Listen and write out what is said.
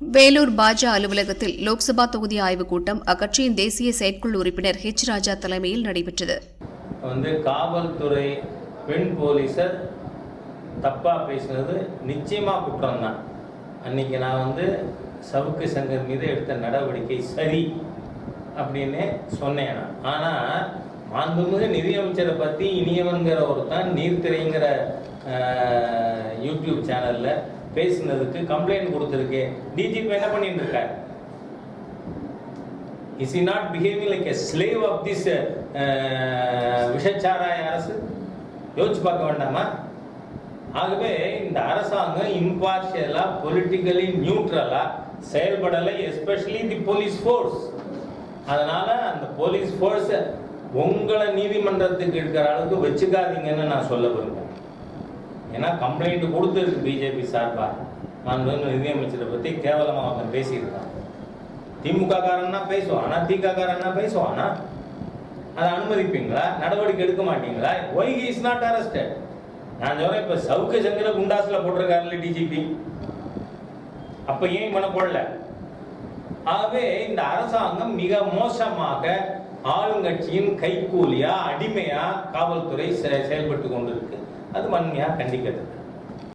வேலூர் பாஜ அலுவலகத்தில் லோக்சபா தொகுதி ஆய்வுக் கூட்டம் அக்கட்சியின் தேசிய செயற்குழு உறுப்பினர் ஹெச் ராஜா தலைமையில் நடைபெற்றது. வந்து காவல்துறை பெண் போலீஸர் தப்பாக பேசினது நிச்சயமாக குற்றம் தான் அன்னைக்கு நான் வந்து சவுக்கு சங்கர் மீது எடுத்த நடவடிக்கை சரி அப்படின்னு சொன்னேன் நான். ஆனால் மாண்புமிகு நிதியமைச்சரை பற்றி இனியவன்கிற ஒருத்தன் நீர்த்திரைங்கிற யூடியூப் சேனலில் பேசினதுக்கு கம்ப்ளைண்ட் கொடுத்துருக்கு டிஜிபி என்ன பண்ணிட்டு இருக்காரு is he not behaving like a slave of this விஷச்சாராய அரசு? யோசிச்சு பார்க்க வேண்டாமா? ஆகவே இந்த அரசாங்கம் இம்பார்ஷியலாக பொலிட்டிக்கலி நியூட்ரலாக செயல்படலை எஸ்பெஷலி தி போலீஸ் ஃபோர்ஸ் அதனால அந்த போலீஸ் ஃபோர்ஸை உங்களை நீதிமன்றத்துக்கு இருக்கிற அளவுக்கு வச்சுக்காதீங்கன்னு நான் சொல்ல விரும்புகிறேன் ஏன்னா கம்ப்ளைண்ட் கொடுத்துருக்கு பிஜேபி சார்பாக நான் நிதியமைச்சரை பற்றி கேவலமாக அவன் பேசியிருக்கான். திமுக காரன்னா பேசுவான். ஆனால் திக காரன்னா பேசுவானா. அதை அனுமதிப்பீங்களா? நடவடிக்கை எடுக்க மாட்டீங்களா? ஒய் இஸ் நாட் அரெஸ்டட் நான் சொல்கிறேன் இப்போ சவுக்கு சங்கர குண்டாஸில் போட்டிருக்காருல்ல டிஜிபி அப்போ ஏன் இவனை போடல ஆகவே இந்த அரசாங்கம் மிக மோசமாக ஆளுங்கட்சியின் கைகூலியா அடிமையா காவல்துறை செ- செயல்பட்டு கொண்டிருக்கு. அது வன்மையாக கண்டிக்கிறது